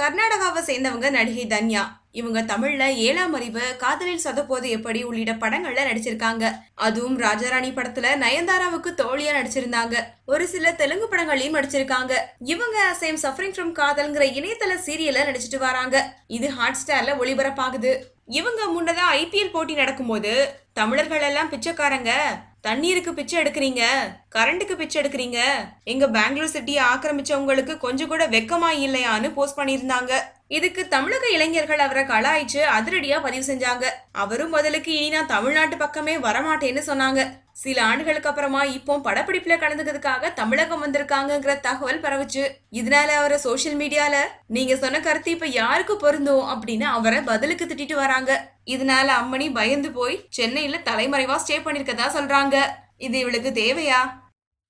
கர்நாடகாவை சேர்ந்தவங்க நடிகை தன்யா. இவங்க தமிழ்ல ஏழாம் அறிவு காதலில் சொதப்போது எப்படி உள்ளிட்ட படங்கள்ல நடிச்சிருக்காங்க. அதுவும் ராஜாராணி படத்துல நயன்தாராவுக்கு தோழியா நடிச்சிருந்தாங்க. ஒரு சில தெலுங்கு படங்களையும் நடிச்சிருக்காங்க. இவங்க சேம் சஃபரிங் ஃப்ரம் காதல்ங்கிற இணையதள சீரியல்ல நடிச்சிட்டு வராங்க. இது ஹாட் ஸ்டார்ல ஒளிபரப்பாகுது. இவங்க முன்னதா ஐபிஎல் போட்டி நடக்கும்போது தமிழர்கள் எல்லாம் பிச்சைக்காரங்க. தண்ணீருக்கு பிச்சை எடுக்கிறீங்க? கரண்ட்டுக்கு பிச்சை எடுக்கிறீங்க? எங்க பெங்களூர் சிட்டியை ஆக்கிரமிச்சவங்களுக்கு கொஞ்சம் கூட வெக்கமா இல்லையான்னு போஸ்ட் பண்ணியிருந்தாங்க. இதுக்கு தமிழக இளைஞர்கள் அவரை கலாய்ச்சு அதிரடியா பதிவு செஞ்சாங்க. அவரும் முதலுக்கு இனி நான் தமிழ்நாட்டு பக்கமே வரமாட்டேன்னு சொன்னாங்க. சில ஆண்டுகளுக்கு அப்புறமா இப்போ படப்பிடிப்புல கலந்துக்கிறதுக்காக தமிழகம் வந்திருக்காங்கங்கிற தகவல் பரவுச்சு. இதனால அவரை சோஷியல் மீடியால நீங்க சொன்ன கருத்து இப்ப யாருக்கு பொருந்தும்? அப்படின்னு அவரை பதிலுக்கு திட்டிட்டு வராங்க. இதனால அம்மணி பயந்து போய் சென்னையில தலைமறைவா ஸ்டே பண்ணிருக்கதா சொல்றாங்க. இது இவளுக்கு தேவையா?